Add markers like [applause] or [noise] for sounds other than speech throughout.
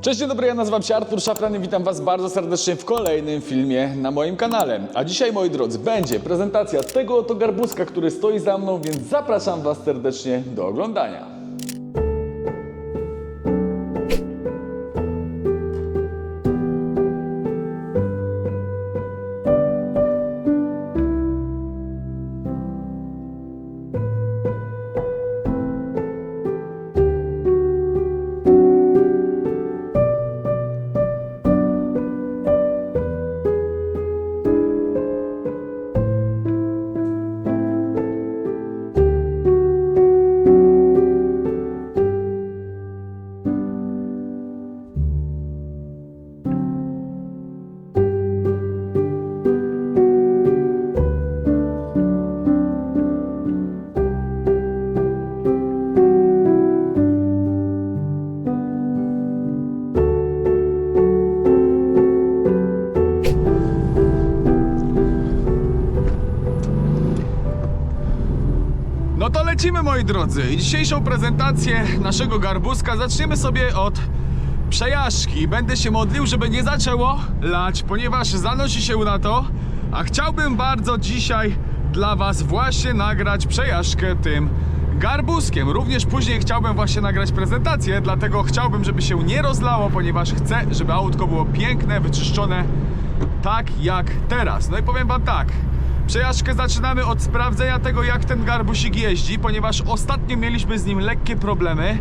Cześć, dzień dobry, ja nazywam się Artur Szafran i witam Was bardzo serdecznie w kolejnym filmie na moim kanale. A dzisiaj, moi drodzy, będzie prezentacja tego oto garbuska, który stoi za mną, więc zapraszam Was serdecznie do oglądania. Lecimy, moi drodzy. Dzisiejszą prezentację naszego garbuska zaczniemy sobie od przejażdżki. Będę się modlił, żeby nie zaczęło lać, ponieważ zanosi się na to, a chciałbym bardzo dzisiaj dla Was właśnie nagrać przejażdżkę tym garbuskiem. Również później chciałbym właśnie nagrać prezentację, dlatego chciałbym, żeby się nie rozlało, ponieważ chcę, żeby autko było piękne, wyczyszczone, tak jak teraz. No i powiem Wam tak. Przejażdżkę zaczynamy od sprawdzenia tego, jak ten garbusik jeździ, ponieważ ostatnio mieliśmy z nim lekkie problemy.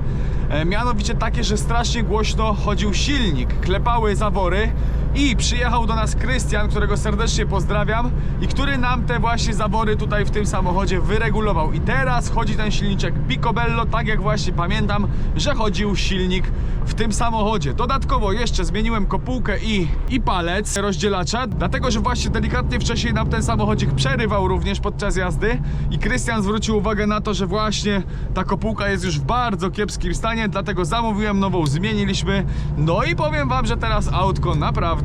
E, mianowicie takie, że strasznie głośno chodził silnik, klepały zawory i przyjechał do nas Krystian, którego serdecznie pozdrawiam i który nam te właśnie zawory tutaj w tym samochodzie wyregulował. I teraz chodzi ten silniczek Picobello, tak jak właśnie pamiętam, że chodził silnik w tym samochodzie. Dodatkowo jeszcze zmieniłem kopułkę i, i palec rozdzielacza, dlatego że właśnie delikatnie wcześniej nam ten samochodzik przerywał również podczas jazdy i Krystian zwrócił uwagę na to, że właśnie ta kopułka jest już w bardzo kiepskim stanie, dlatego zamówiłem nową, zmieniliśmy. No i powiem wam, że teraz autko naprawdę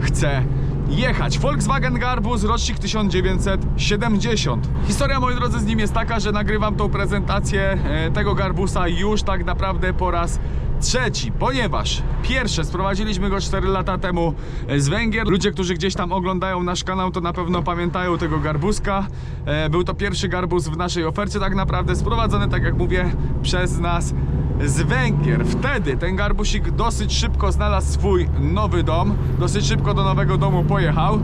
chce jechać. Volkswagen Garbus, rocznik 1970. Historia, moi drodzy, z nim jest taka, że nagrywam tą prezentację e, tego Garbusa już tak naprawdę po raz trzeci, ponieważ pierwsze sprowadziliśmy go 4 lata temu e, z Węgier. Ludzie, którzy gdzieś tam oglądają nasz kanał, to na pewno pamiętają tego garbuska. E, Był to pierwszy garbus w naszej ofercie, tak naprawdę sprowadzony, tak jak mówię, przez nas z Węgier. Wtedy ten garbusik dosyć szybko znalazł swój nowy dom, dosyć szybko do nowego domu pojechał,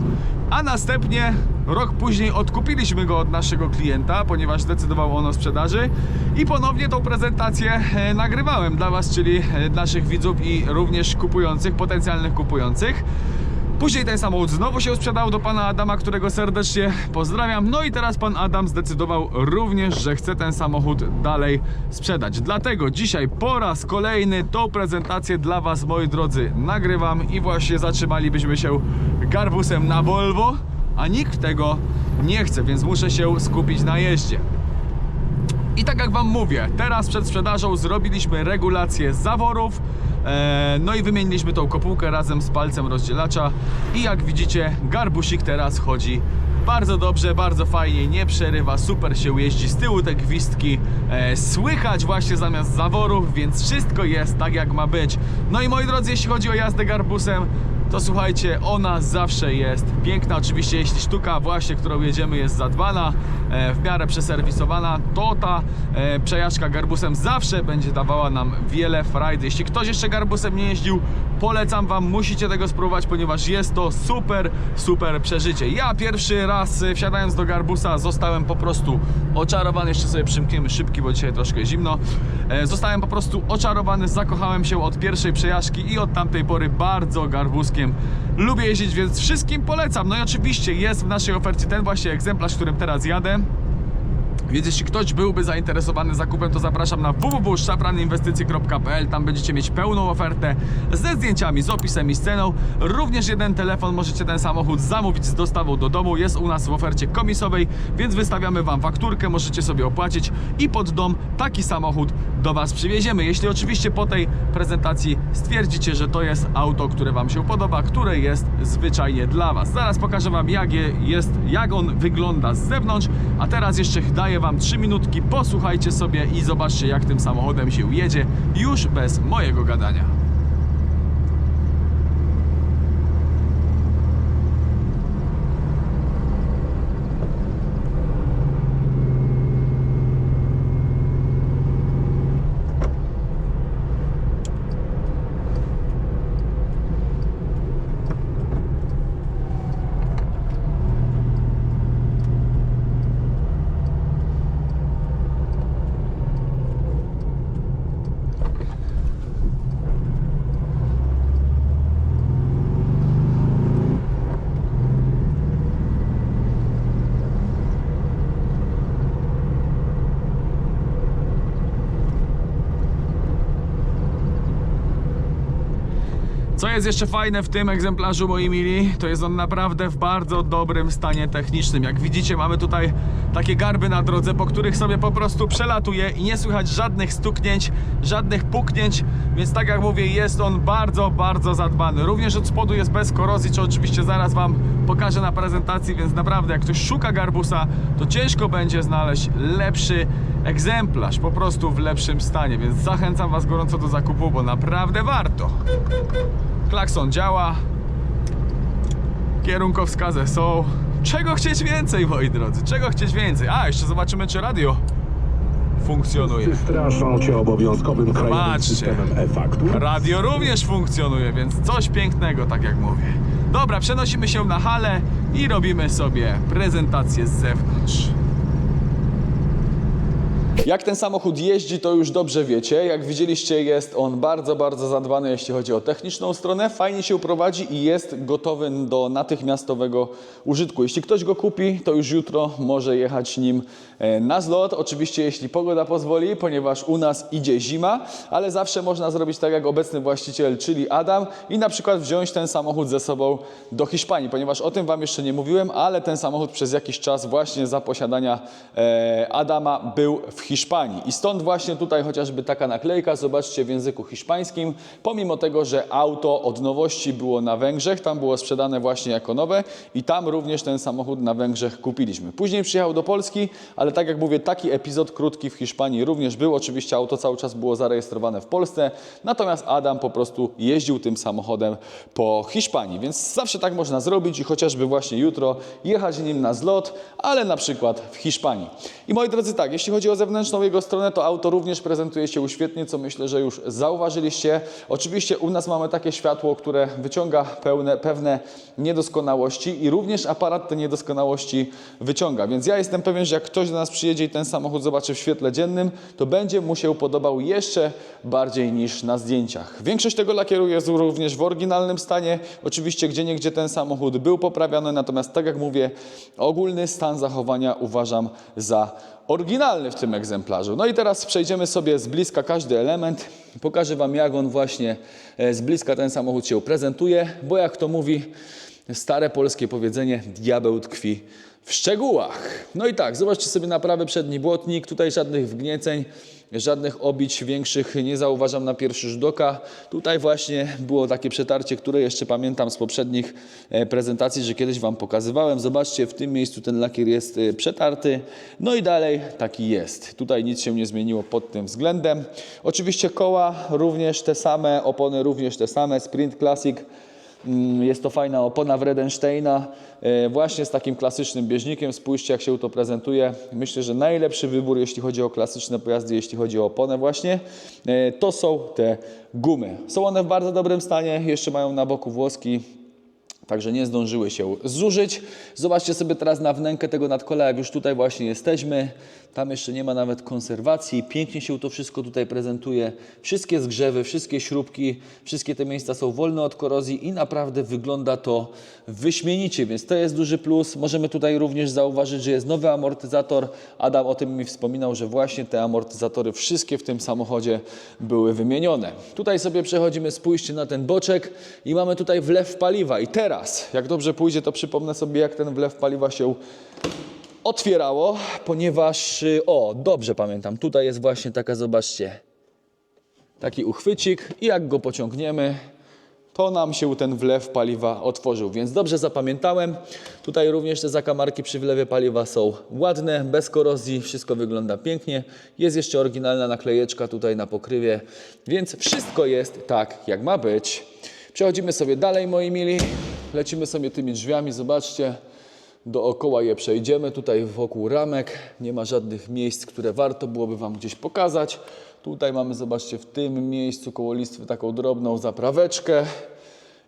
a następnie rok później odkupiliśmy go od naszego klienta, ponieważ zdecydował on o sprzedaży i ponownie tą prezentację e, nagrywałem dla Was, czyli e, naszych widzów i również kupujących, potencjalnych kupujących. Później ten samochód znowu się sprzedał do pana Adama, którego serdecznie pozdrawiam. No i teraz pan Adam zdecydował również, że chce ten samochód dalej sprzedać. Dlatego dzisiaj po raz kolejny tą prezentację dla was, moi drodzy, nagrywam i właśnie zatrzymalibyśmy się garbusem na Volvo, a nikt tego nie chce, więc muszę się skupić na jeździe. I tak jak Wam mówię, teraz przed sprzedażą zrobiliśmy regulację zaworów, e, no i wymieniliśmy tą kopułkę razem z palcem rozdzielacza i jak widzicie garbusik teraz chodzi bardzo dobrze, bardzo fajnie, nie przerywa, super się jeździ, z tyłu te gwizdki e, słychać właśnie zamiast zaworów, więc wszystko jest tak jak ma być. No i moi drodzy, jeśli chodzi o jazdę garbusem, to słuchajcie, ona zawsze jest piękna. Oczywiście, jeśli sztuka właśnie, którą jedziemy, jest zadbana, e, w miarę przeserwisowana, to ta e, przejażdżka garbusem zawsze będzie dawała nam wiele frajdy. Jeśli ktoś jeszcze garbusem nie jeździł, polecam Wam, musicie tego spróbować, ponieważ jest to super, super przeżycie. Ja pierwszy raz e, wsiadając do garbusa zostałem po prostu oczarowany. Jeszcze sobie przymkniemy szybki, bo dzisiaj troszkę zimno. Zostałem po prostu oczarowany, zakochałem się od pierwszej przejażdżki i od tamtej pory bardzo lubię jeździć, więc wszystkim polecam. No i oczywiście jest w naszej ofercie ten właśnie egzemplarz, którym teraz jadę. Więc jeśli ktoś byłby zainteresowany zakupem, to zapraszam na www.szafraninwestycje.pl. Tam będziecie mieć pełną ofertę ze zdjęciami, z opisem i z ceną. Również jeden telefon, możecie ten samochód zamówić z dostawą do domu. Jest u nas w ofercie komisowej, więc wystawiamy Wam fakturkę, możecie sobie opłacić i pod dom taki samochód do Was przywieziemy. Jeśli oczywiście po tej prezentacji stwierdzicie, że to jest auto, które Wam się podoba, które jest zwyczajnie dla Was. Zaraz pokażę Wam, jak, je jest, jak on wygląda z zewnątrz, a teraz jeszcze daję Wam 3 minutki, posłuchajcie sobie i zobaczcie, jak tym samochodem się jedzie, już bez mojego gadania. Jest jeszcze fajne w tym egzemplarzu, moi mili, to jest on naprawdę w bardzo dobrym stanie technicznym. Jak widzicie, mamy tutaj takie garby na drodze, po których sobie po prostu przelatuje i nie słychać żadnych stuknięć, żadnych puknięć, więc tak jak mówię, jest on bardzo, bardzo zadbany. Również od spodu jest bez korozji, co oczywiście zaraz Wam pokażę na prezentacji, więc naprawdę jak ktoś szuka garbusa, to ciężko będzie znaleźć lepszy egzemplarz, po prostu w lepszym stanie, więc zachęcam Was gorąco do zakupu, bo naprawdę warto. Klakson działa, kierunkowskazy są. Czego chcieć więcej, moi drodzy? Czego chcieć więcej? A, jeszcze zobaczymy, czy radio funkcjonuje. Straszą cię obowiązkowym krajowym Zobaczcie. systemem e-faktur. Radio również funkcjonuje, więc coś pięknego, tak jak mówię. Dobra, przenosimy się na halę i robimy sobie prezentację z zewnątrz. Jak ten samochód jeździ, to już dobrze wiecie. Jak widzieliście, jest on bardzo, bardzo zadbany, jeśli chodzi o techniczną stronę. Fajnie się prowadzi i jest gotowy do natychmiastowego użytku. Jeśli ktoś go kupi, to już jutro może jechać nim e, na zlot. Oczywiście, jeśli pogoda pozwoli, ponieważ u nas idzie zima, ale zawsze można zrobić tak jak obecny właściciel, czyli Adam, i na przykład wziąć ten samochód ze sobą do Hiszpanii, ponieważ o tym Wam jeszcze nie mówiłem, ale ten samochód przez jakiś czas właśnie za posiadania e, Adama był w Hiszpanii. I stąd właśnie tutaj chociażby taka naklejka, zobaczcie w języku hiszpańskim, pomimo tego, że auto od nowości było na Węgrzech, tam było sprzedane właśnie jako nowe i tam również ten samochód na Węgrzech kupiliśmy. Później przyjechał do Polski, ale tak jak mówię, taki epizod krótki w Hiszpanii również był. Oczywiście auto cały czas było zarejestrowane w Polsce, natomiast Adam po prostu jeździł tym samochodem po Hiszpanii, więc zawsze tak można zrobić i chociażby właśnie jutro jechać nim na zlot, ale na przykład w Hiszpanii. I moi drodzy, tak, jeśli chodzi o zewnętrzną jego stronę, to auto również prezentuje się uświetnie, co myślę, że już zauważyliście. Oczywiście u nas mamy takie światło, które wyciąga pełne, pewne niedoskonałości i również aparat te niedoskonałości wyciąga. Więc ja jestem pewien, że jak ktoś do nas przyjedzie i ten samochód zobaczy w świetle dziennym, to będzie mu się podobał jeszcze bardziej niż na zdjęciach. Większość tego lakieru jest również w oryginalnym stanie. Oczywiście gdzie niegdzie ten samochód był poprawiany, natomiast tak jak mówię, ogólny stan zachowania uważam za oryginalny w tym egzemplarzu. No i teraz przejdziemy sobie z bliska każdy element. Pokażę Wam, jak on właśnie e, z bliska ten samochód się prezentuje, bo jak to mówi stare polskie powiedzenie, diabeł tkwi w szczegółach. No i tak, zobaczcie sobie naprawę przedni błotnik, tutaj żadnych wgnieceń, żadnych obić większych nie zauważam na pierwszy rzut oka. Tutaj właśnie było takie przetarcie, które jeszcze pamiętam z poprzednich e, prezentacji, że kiedyś Wam pokazywałem. Zobaczcie, w tym miejscu ten lakier jest e, przetarty. No i dalej taki jest. Tutaj nic się nie zmieniło pod tym względem. Oczywiście koła również te same, opony również te same, Sprint Classic. Mm, Jest to fajna opona Wredensteina, e, właśnie z takim klasycznym bieżnikiem. Spójrzcie, jak się to prezentuje. Myślę, że najlepszy wybór, jeśli chodzi o klasyczne pojazdy, jeśli chodzi o oponę właśnie, e, to są te gumy. Są one w bardzo dobrym stanie, jeszcze mają na boku włoski, Także nie zdążyły się zużyć. Zobaczcie sobie teraz na wnękę tego nadkola, jak już tutaj właśnie jesteśmy. Tam jeszcze nie ma nawet konserwacji. Pięknie się to wszystko tutaj prezentuje. Wszystkie zgrzewy, wszystkie śrubki, wszystkie te miejsca są wolne od korozji i naprawdę wygląda to wyśmienicie, więc to jest duży plus. Możemy tutaj również zauważyć, że jest nowy amortyzator. Adam o tym mi wspominał, że właśnie te amortyzatory wszystkie w tym samochodzie były wymienione. Tutaj sobie przechodzimy, spójrzcie na ten boczek i mamy tutaj wlew paliwa. I teraz, jak dobrze pójdzie, to przypomnę sobie, jak ten wlew paliwa się otwierało, ponieważ, y, o, dobrze pamiętam, tutaj jest właśnie taka, zobaczcie, taki uchwycik i jak go pociągniemy, to nam się ten wlew paliwa otworzył, więc dobrze zapamiętałem. Tutaj również te zakamarki przy wlewie paliwa są ładne, bez korozji, wszystko wygląda pięknie. Jest jeszcze oryginalna naklejeczka tutaj na pokrywie, więc wszystko jest tak, jak ma być. Przechodzimy sobie dalej, moi mili. Lecimy sobie tymi drzwiami, zobaczcie. Dookoła je przejdziemy, tutaj wokół ramek. Nie ma żadnych miejsc, które warto byłoby Wam gdzieś pokazać. Tutaj mamy, zobaczcie, w tym miejscu koło listwy taką drobną zapraweczkę.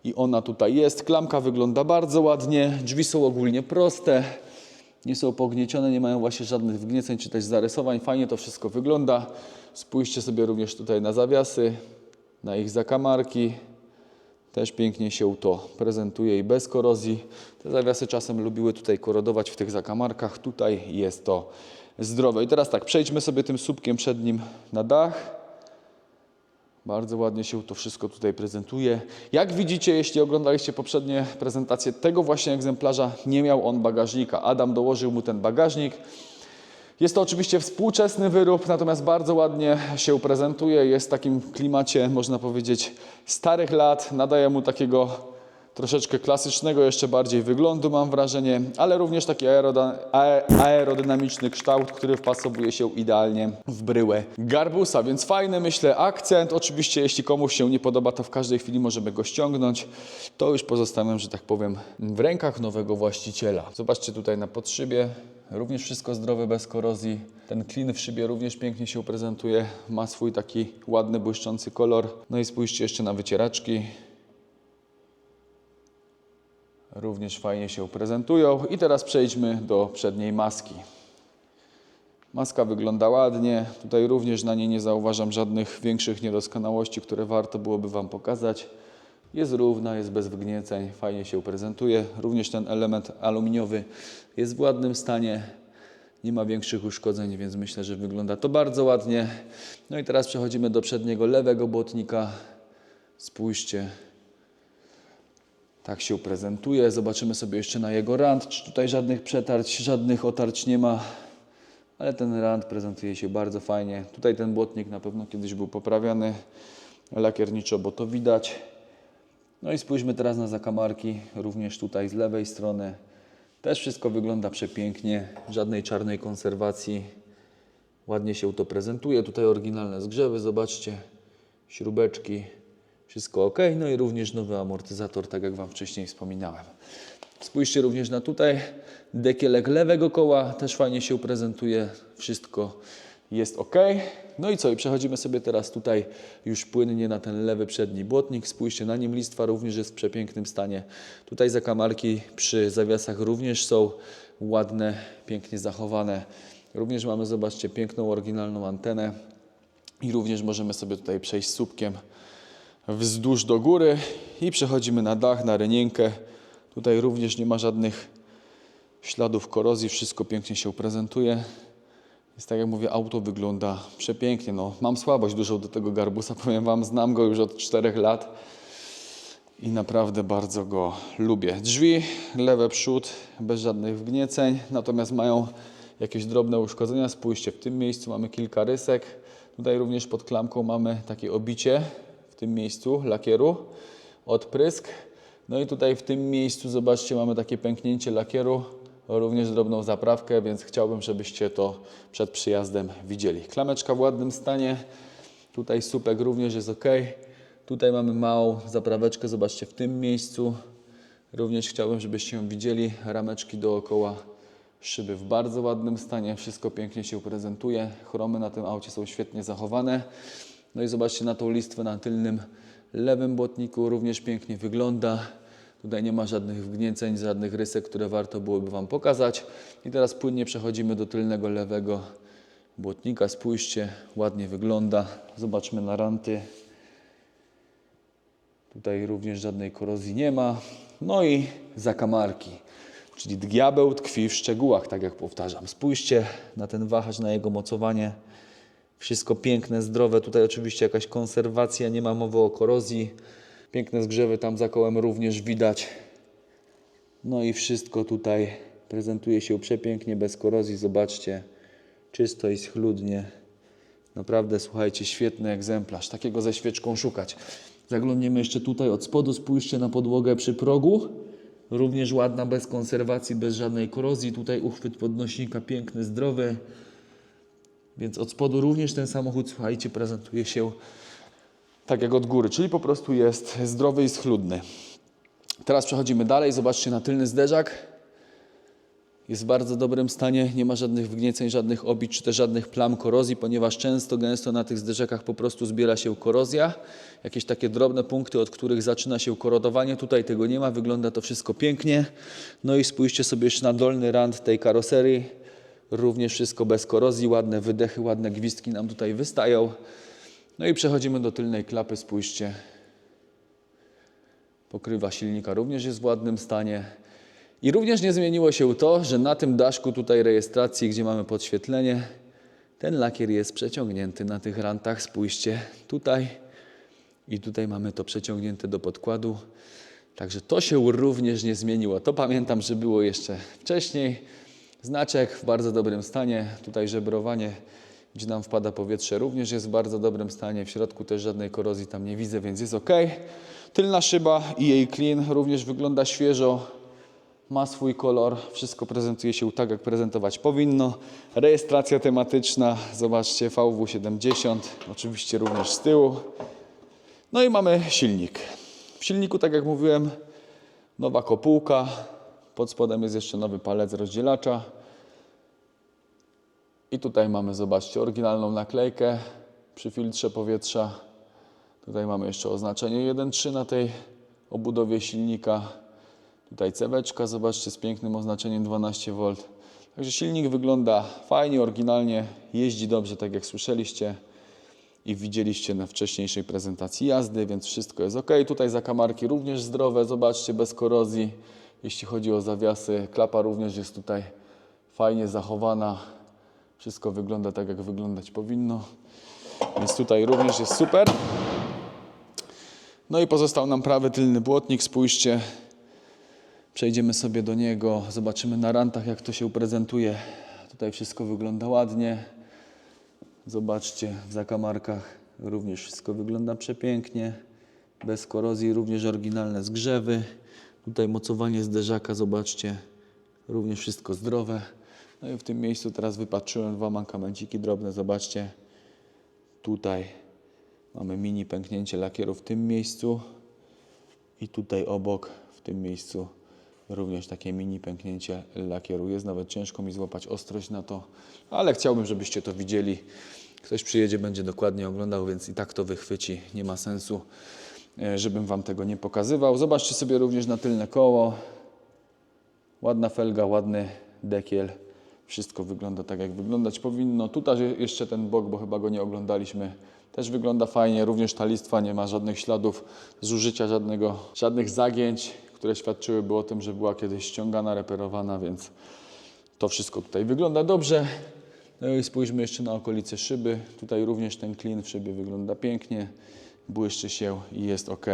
I ona tutaj jest. Klamka wygląda bardzo ładnie. Drzwi są ogólnie proste. Nie są pogniecione, nie mają właśnie żadnych wgnieceń czy też zarysowań. Fajnie to wszystko wygląda. Spójrzcie sobie również tutaj na zawiasy, na ich zakamarki. Też pięknie się to prezentuje i bez korozji. Te zawiasy czasem lubiły tutaj korodować w tych zakamarkach. Tutaj jest to zdrowe. I teraz tak, przejdźmy sobie tym słupkiem przednim na dach. Bardzo ładnie się to wszystko tutaj prezentuje. Jak widzicie, jeśli oglądaliście poprzednie prezentacje tego właśnie egzemplarza, nie miał on bagażnika. Adam dołożył mu ten bagażnik. Jest to oczywiście współczesny wyrób, natomiast bardzo ładnie się prezentuje. Jest w takim klimacie, można powiedzieć, starych lat. Nadaje mu takiego troszeczkę klasycznego, jeszcze bardziej wyglądu, mam wrażenie, ale również taki aerodynamiczny kształt, który wpasowuje się idealnie w bryłę garbusa, więc fajny, myślę, akcent. Oczywiście, jeśli komuś się nie podoba, to w każdej chwili możemy go ściągnąć. To już pozostawiam, że tak powiem, w rękach nowego właściciela. Zobaczcie tutaj na podszybie. Również wszystko zdrowe, bez korozji. Ten klin w szybie również pięknie się prezentuje. Ma swój taki ładny, błyszczący kolor. No i spójrzcie jeszcze na wycieraczki. Również fajnie się prezentują. I teraz przejdźmy do przedniej maski. Maska wygląda ładnie. Tutaj również na niej nie zauważam żadnych większych niedoskonałości, które warto byłoby Wam pokazać. Jest równa, jest bez wygnieceń, fajnie się prezentuje. Również ten element aluminiowy jest w ładnym stanie. Nie ma większych uszkodzeń, więc myślę, że wygląda to bardzo ładnie. No i teraz przechodzimy do przedniego lewego błotnika. Spójrzcie, tak się prezentuje. Zobaczymy sobie jeszcze na jego rand, czy tutaj żadnych przetarć, żadnych otarć nie ma. Ale ten rand prezentuje się bardzo fajnie. Tutaj ten błotnik na pewno kiedyś był poprawiany lakierniczo, bo to widać. No i spójrzmy teraz na zakamarki, również tutaj z lewej strony. Też wszystko wygląda przepięknie, żadnej czarnej konserwacji. Ładnie się to prezentuje. Tutaj oryginalne zgrzewy, zobaczcie, śrubeczki, wszystko ok. No i również nowy amortyzator, tak jak Wam wcześniej wspominałem. Spójrzcie również na tutaj, dekielek lewego koła też fajnie się prezentuje, wszystko jest ok. No i co, i przechodzimy sobie teraz tutaj już płynnie na ten lewy przedni błotnik. Spójrzcie na nim, listwa również jest w przepięknym stanie. Tutaj zakamarki przy zawiasach również są ładne, pięknie zachowane. Również mamy, zobaczcie, piękną, oryginalną antenę i również możemy sobie tutaj przejść słupkiem wzdłuż do góry i przechodzimy na dach, na rynienkę. Tutaj również nie ma żadnych śladów korozji, wszystko pięknie się prezentuje. Jest tak jak mówię, auto wygląda przepięknie. No, mam słabość dużą do tego garbusa, [laughs] powiem Wam, znam go już od 4 lat i naprawdę bardzo go lubię. Drzwi, lewe przód, bez żadnych wgnieceń, natomiast mają jakieś drobne uszkodzenia. Spójrzcie, w tym miejscu mamy kilka rysek. Tutaj również pod klamką mamy takie obicie tym miejscu lakieru, odprysk. No i tutaj w tym miejscu, zobaczcie, mamy takie pęknięcie lakieru, również drobną zaprawkę, więc chciałbym, żebyście to przed przyjazdem widzieli. Klameczka w ładnym stanie, tutaj słupek również jest ok. Tutaj mamy małą zapraweczkę, zobaczcie, w tym miejscu. Również chciałbym, żebyście ją widzieli. Rameczki dookoła szyby w bardzo ładnym stanie, wszystko pięknie się prezentuje. Chromy na tym aucie są świetnie zachowane. No i zobaczcie na tą listwę na tylnym lewym błotniku, również pięknie wygląda. Tutaj nie ma żadnych wgnieceń, żadnych rysek, które warto byłoby Wam pokazać. I teraz płynnie przechodzimy do tylnego lewego błotnika. Spójrzcie, ładnie wygląda. Zobaczmy na ranty. Tutaj również żadnej korozji nie ma. No i zakamarki, czyli diabeł tkwi w szczegółach, tak jak powtarzam. Spójrzcie na ten wahacz, na jego mocowanie. Wszystko piękne, zdrowe. Tutaj oczywiście jakaś konserwacja, nie ma mowy o korozji. Piękne zgrzewy tam za kołem również widać. No i wszystko tutaj prezentuje się przepięknie, bez korozji. Zobaczcie, czysto i schludnie. Naprawdę, słuchajcie, świetny egzemplarz. Takiego ze świeczką szukać. Zaglądniemy jeszcze tutaj od spodu. Spójrzcie na podłogę przy progu. Również ładna, bez konserwacji, bez żadnej korozji. Tutaj uchwyt podnośnika piękny, zdrowy. Więc od spodu również ten samochód, słuchajcie, prezentuje się tak jak od góry, czyli po prostu jest zdrowy i schludny. Teraz przechodzimy dalej. Zobaczcie na tylny zderzak. Jest w bardzo dobrym stanie, nie ma żadnych wgnieceń, żadnych obić, czy też żadnych plam korozji, ponieważ często, gęsto na tych zderzakach po prostu zbiera się korozja. Jakieś takie drobne punkty, od których zaczyna się korodowanie. Tutaj tego nie ma, wygląda to wszystko pięknie. No i spójrzcie sobie jeszcze na dolny rand tej karoserii. Również wszystko bez korozji, ładne wydechy, ładne gwizdki nam tutaj wystają. No i przechodzimy do tylnej klapy, spójrzcie. Pokrywa silnika również jest w ładnym stanie. I również nie zmieniło się to, że na tym daszku tutaj rejestracji, gdzie mamy podświetlenie, ten lakier jest przeciągnięty na tych rantach. Spójrzcie, tutaj I tutaj mamy to przeciągnięte do podkładu. Także to się również nie zmieniło. To pamiętam, że było jeszcze wcześniej. Znaczek w bardzo dobrym stanie. Tutaj żebrowanie, gdzie nam wpada powietrze, również jest w bardzo dobrym stanie. W środku też żadnej korozji tam nie widzę, więc jest ok. Tylna szyba i jej clean również wygląda świeżo. Ma swój kolor, wszystko prezentuje się tak, jak prezentować powinno. Rejestracja tematyczna, zobaczcie, VW70, oczywiście również z tyłu. No i mamy silnik. W silniku, tak jak mówiłem, nowa kopułka. Pod spodem jest jeszcze nowy palec rozdzielacza. I tutaj mamy, zobaczcie, oryginalną naklejkę przy filtrze powietrza. Tutaj mamy jeszcze oznaczenie 1.3 na tej obudowie silnika. Tutaj ceweczka, zobaczcie, z pięknym oznaczeniem 12V. Także silnik wygląda fajnie, oryginalnie, jeździ dobrze, tak jak słyszeliście i widzieliście na wcześniejszej prezentacji jazdy, więc wszystko jest ok. Tutaj zakamarki również zdrowe, zobaczcie, bez korozji. Jeśli chodzi o zawiasy, klapa również jest tutaj fajnie zachowana. Wszystko wygląda tak, jak wyglądać powinno. Więc tutaj również jest super. No i pozostał nam prawy tylny błotnik, spójrzcie. Przejdziemy sobie do niego, zobaczymy na rantach, jak to się prezentuje. Tutaj wszystko wygląda ładnie. Zobaczcie, w zakamarkach również wszystko wygląda przepięknie. Bez korozji, również oryginalne zgrzewy. Tutaj mocowanie zderzaka, zobaczcie, również wszystko zdrowe. No i w tym miejscu teraz wypatrzyłem dwa mankamenciki drobne, zobaczcie. Tutaj mamy mini pęknięcie lakieru w tym miejscu i tutaj obok, w tym miejscu również takie mini pęknięcie lakieru. Jest nawet ciężko mi złapać ostrość na to, ale chciałbym, żebyście to widzieli. Ktoś przyjedzie, będzie dokładnie oglądał, więc i tak to wychwyci. Nie ma sensu, żebym Wam tego nie pokazywał. Zobaczcie sobie również na tylne koło. Ładna felga, ładny dekiel. Wszystko wygląda tak, jak wyglądać powinno. Tutaj jeszcze ten bok, bo chyba go nie oglądaliśmy, też wygląda fajnie. Również ta listwa nie ma żadnych śladów zużycia, żadnego, żadnych zagięć, które świadczyłyby o tym, że była kiedyś ściągana, reperowana, więc to wszystko tutaj wygląda dobrze. No i spójrzmy jeszcze na okolice szyby. Tutaj również ten klin w szybie wygląda pięknie, błyszczy się i jest ok.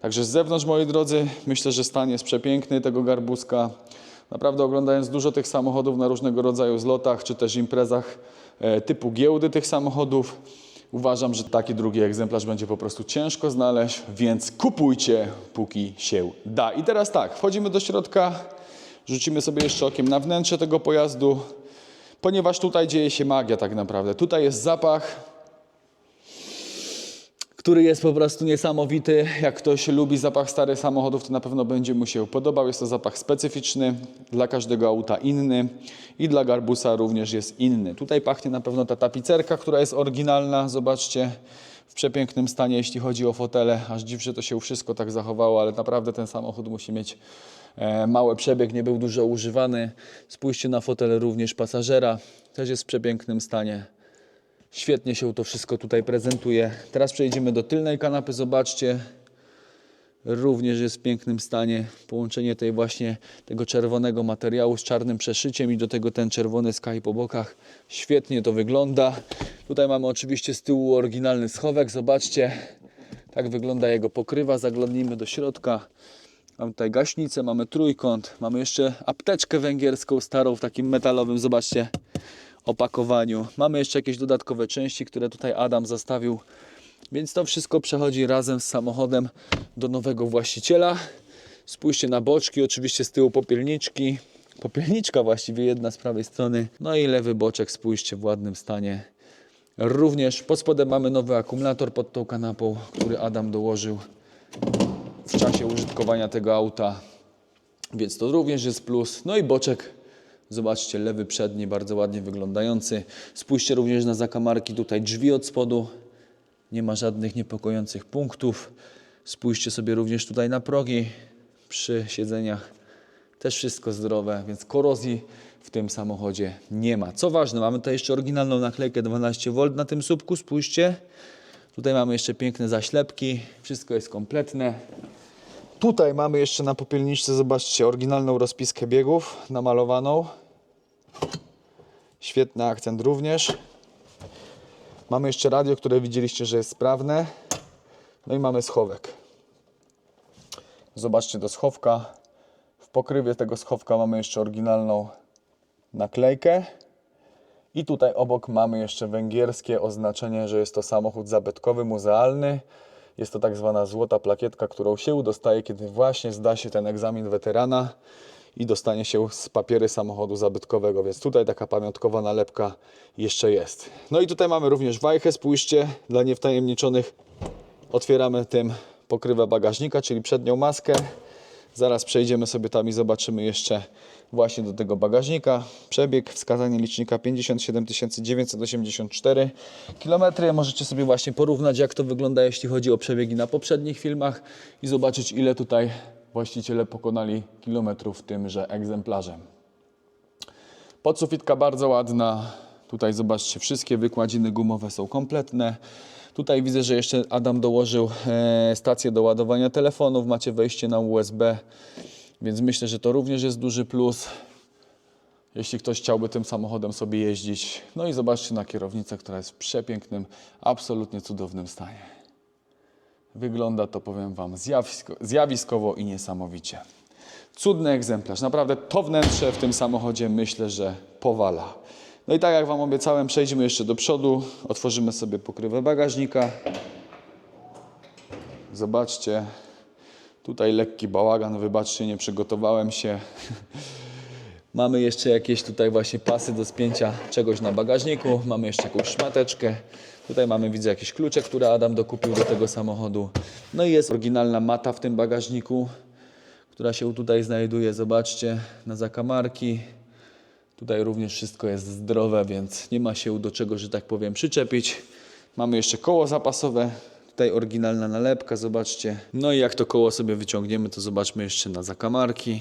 Także z zewnątrz, moi drodzy, myślę, że stan jest przepiękny tego garbuska. Naprawdę oglądając dużo tych samochodów na różnego rodzaju zlotach, czy też imprezach e, typu giełdy tych samochodów, uważam, że taki drugi egzemplarz będzie po prostu ciężko znaleźć, więc kupujcie, póki się da. I teraz tak, wchodzimy do środka, rzucimy sobie jeszcze okiem na wnętrze tego pojazdu, ponieważ tutaj dzieje się magia tak naprawdę. Tutaj jest zapach, który jest po prostu niesamowity. Jak ktoś lubi zapach starych samochodów, to na pewno będzie mu się podobał. Jest to zapach specyficzny, dla każdego auta inny i dla Garbusa również jest inny. Tutaj pachnie na pewno ta tapicerka, która jest oryginalna. Zobaczcie, w przepięknym stanie, jeśli chodzi o fotele. Aż dziw, że to się wszystko tak zachowało, ale naprawdę ten samochód musi mieć e, mały przebieg, nie był dużo używany. Spójrzcie na fotel również pasażera, też jest w przepięknym stanie. Świetnie się to wszystko tutaj prezentuje. Teraz przejdziemy do tylnej kanapy. Zobaczcie. Również jest w pięknym stanie. Połączenie tej właśnie tego czerwonego materiału z czarnym przeszyciem i do tego ten czerwony skaj po bokach. Świetnie to wygląda. Tutaj mamy oczywiście z tyłu oryginalny schowek. Zobaczcie. Tak wygląda jego pokrywa. Zaglądnijmy do środka. Mamy tutaj gaśnicę, mamy trójkąt, mamy jeszcze apteczkę węgierską starą w takim metalowym, zobaczcie, opakowaniu. Mamy jeszcze jakieś dodatkowe części, które tutaj Adam zastawił, więc to wszystko przechodzi razem z samochodem do nowego właściciela. Spójrzcie na boczki, oczywiście z tyłu popielniczki. Popielniczka właściwie jedna z prawej strony. No i lewy boczek, spójrzcie, w ładnym stanie. Również pod spodem mamy nowy akumulator pod tą kanapą, który Adam dołożył w czasie użytkowania tego auta, więc to również jest plus. No i boczek, zobaczcie, lewy przedni, bardzo ładnie wyglądający. Spójrzcie również na zakamarki, tutaj drzwi od spodu, nie ma żadnych niepokojących punktów. Spójrzcie sobie również tutaj na progi przy siedzeniach. Też wszystko zdrowe, więc korozji w tym samochodzie nie ma. Co ważne, mamy tutaj jeszcze oryginalną naklejkę 12V na tym słupku, spójrzcie. Tutaj mamy jeszcze piękne zaślepki, wszystko jest kompletne. Tutaj mamy jeszcze na popielniczce, zobaczcie, oryginalną rozpiskę biegów namalowaną. Świetny akcent również. Mamy jeszcze radio, które widzieliście, że jest sprawne. No i mamy schowek. Zobaczcie do schowka. W pokrywie tego schowka mamy jeszcze oryginalną naklejkę. I tutaj obok mamy jeszcze węgierskie oznaczenie, że jest to samochód zabytkowy, muzealny. Jest to tak zwana złota plakietka, którą się dostaje, kiedy właśnie zda się ten egzamin weterana i dostanie się z papiery samochodu zabytkowego, więc tutaj taka pamiątkowa nalepka jeszcze jest. No i tutaj mamy również wajchę, spójrzcie, dla niewtajemniczonych otwieramy tym pokrywę bagażnika, czyli przednią maskę. Zaraz przejdziemy sobie tam i zobaczymy jeszcze właśnie do tego bagażnika. Przebieg, wskazanie licznika 57 984 km. Możecie sobie właśnie porównać, jak to wygląda, jeśli chodzi o przebiegi na poprzednich filmach i zobaczyć, ile tutaj właściciele pokonali kilometrów tymże egzemplarzem. Podsufitka bardzo ładna. Tutaj zobaczcie, wszystkie wykładziny gumowe są kompletne. Tutaj widzę, że jeszcze Adam dołożył e, stację do ładowania telefonów. Macie wejście na USB, więc myślę, że to również jest duży plus, jeśli ktoś chciałby tym samochodem sobie jeździć. No i zobaczcie na kierownicę, która jest w przepięknym, absolutnie cudownym stanie. Wygląda to, powiem Wam, zjawisko, zjawiskowo i niesamowicie. Cudny egzemplarz. Naprawdę to wnętrze w tym samochodzie myślę, że powala. No i tak jak Wam obiecałem, przejdziemy jeszcze do przodu. Otworzymy sobie pokrywę bagażnika. Zobaczcie. Tutaj lekki bałagan, wybaczcie, nie przygotowałem się. [laughs] Mamy jeszcze jakieś tutaj właśnie pasy do spięcia czegoś na bagażniku. Mamy jeszcze jakąś szmateczkę. Tutaj mamy, widzę, jakieś klucze, które Adam dokupił do tego samochodu. No i jest oryginalna mata w tym bagażniku, która się tutaj znajduje. Zobaczcie, na zakamarki. Tutaj również wszystko jest zdrowe, więc nie ma się do czego, że tak powiem, przyczepić. Mamy jeszcze koło zapasowe. Tutaj oryginalna nalepka, zobaczcie. No i jak to koło sobie wyciągniemy, to zobaczmy jeszcze na zakamarki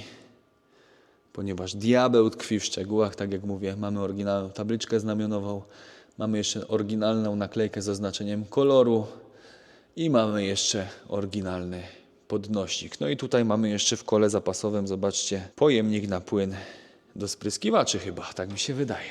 ponieważ diabeł tkwi w szczegółach, tak jak mówię, mamy oryginalną tabliczkę znamionową, mamy jeszcze oryginalną naklejkę z oznaczeniem koloru i mamy jeszcze oryginalny podnośnik. No i tutaj mamy jeszcze w kole zapasowym, zobaczcie, pojemnik na płyn do spryskiwaczy chyba, tak mi się wydaje.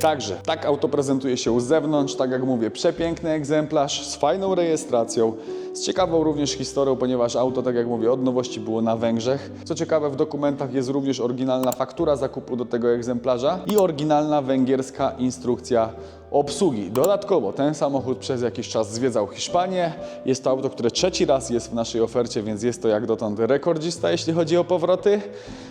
Także tak auto prezentuje się z zewnątrz, tak jak mówię, przepiękny egzemplarz z fajną rejestracją, z ciekawą również historią, ponieważ auto, tak jak mówię, od nowości było na Węgrzech. Co ciekawe, w dokumentach jest również oryginalna faktura zakupu do tego egzemplarza i oryginalna węgierska instrukcja obsługi. Dodatkowo ten samochód przez jakiś czas zwiedzał Hiszpanię. Jest to auto, które trzeci raz jest w naszej ofercie, więc jest to jak dotąd rekordzista, jeśli chodzi o powroty.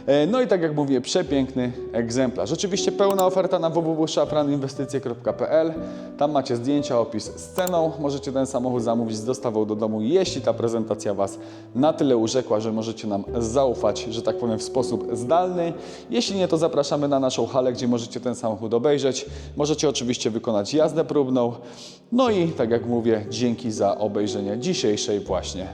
E, No i tak jak mówię, przepiękny egzemplarz. Oczywiście pełna oferta na www.szafraninwestycje.pl. Tam macie zdjęcia, opis z ceną. Możecie ten samochód zamówić z dostawą do domu, jeśli ta prezentacja Was na tyle urzekła, że możecie nam zaufać, że tak powiem, w sposób zdalny. Jeśli nie, to zapraszamy na naszą halę, gdzie możecie ten samochód obejrzeć. Możecie oczywiście wykonać jazdę próbną. No i tak jak mówię, dzięki za obejrzenie dzisiejszej właśnie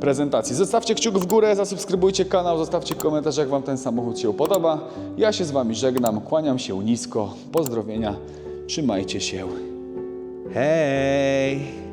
prezentacji. Zostawcie kciuk w górę, zasubskrybujcie kanał, zostawcie komentarz, jak Wam ten samochód się podoba. Ja się z Wami żegnam, kłaniam się nisko. Pozdrowienia, trzymajcie się. Hej!